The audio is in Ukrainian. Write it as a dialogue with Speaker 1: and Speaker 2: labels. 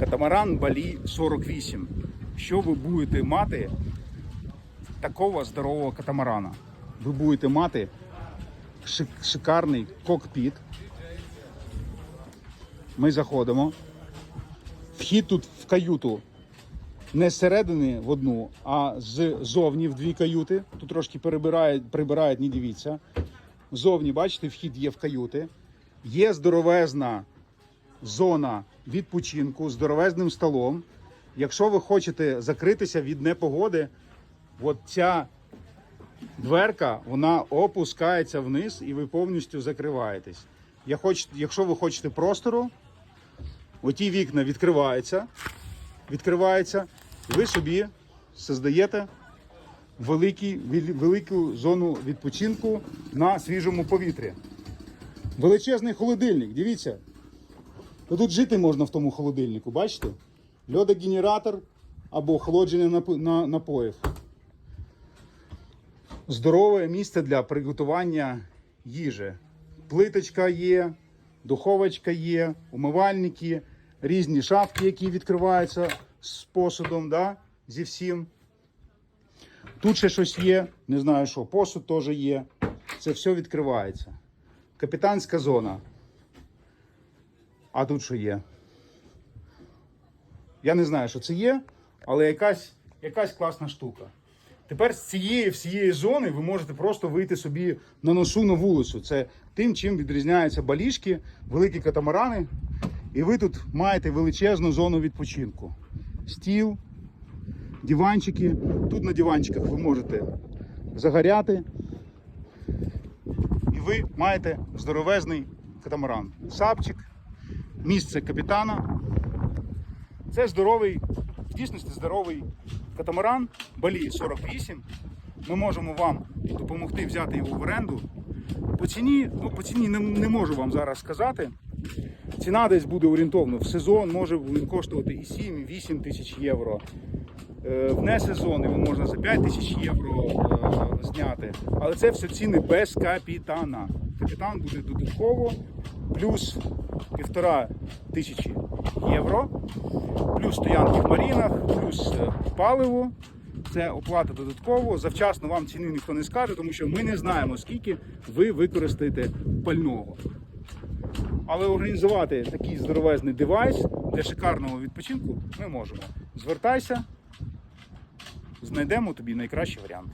Speaker 1: Катамаран Балі 48. Що ви будете мати такого здорового катамарана? Ви будете мати шик- шикарний кокпіт. Ми заходимо. Вхід тут в каюту не зсередини в одну, а ззовні в дві каюти. Тут трошки перебирають, прибирають, не дивіться. Ззовні, бачите, вхід є в каюти. Є здоровезна зона відпочинку з здоровезним столом. Якщо ви хочете закритися від непогоди, от ця дверка вона опускається вниз і ви повністю закриваєтесь. Я хоч, якщо ви хочете простору, оті вікна відкриваються, відкриваються, і ви собі создаєте великий, велику зону відпочинку на свіжому повітрі. Величезний холодильник, дивіться. То тут жити можна в тому холодильнику, бачите? Льодогенератор або охолодження напо- на- напоїв. Здорове місце для приготування їжі. Плиточка є, духовочка є, умивальники, різні шафки, які відкриваються з посудом, да? зі всім. Тут ще щось є, не знаю що, посуд теж є. Це все відкривається. Капітанська зона. А тут що є? Я не знаю, що це є, але якась, якась класна штука. Тепер з цієї всієї зони ви можете просто вийти собі на носу на вулицю. Це тим, чим відрізняються балішки, великі катамарани. І ви тут маєте величезну зону відпочинку. Стіл, диванчики. Тут на диванчиках ви можете загоряти. І ви маєте здоровезний катамаран. Сапчик, місце капітана. Це здоровий, в дійсності здоровий катамаран Балі 48. Ми можемо вам допомогти взяти його в оренду. По ціні, ну по ціні не, не можу вам зараз сказати. Ціна десь буде орієнтовно в сезон, може він коштувати і 7, і 8 тисяч євро. Е, В несезон його можна за 5 тисяч євро е, зняти. Але це все ціни без капітана. Капітан буде додатково, плюс півтора тисячі євро, плюс стоянки в марінах, плюс е, паливо. Це оплата додатково. Завчасно вам ціни ніхто не скаже, тому що ми не знаємо, скільки ви використаєте пального. Але організувати такий здоровезний девайс для шикарного відпочинку ми можемо. Звертайся, знайдемо тобі найкращий варіант.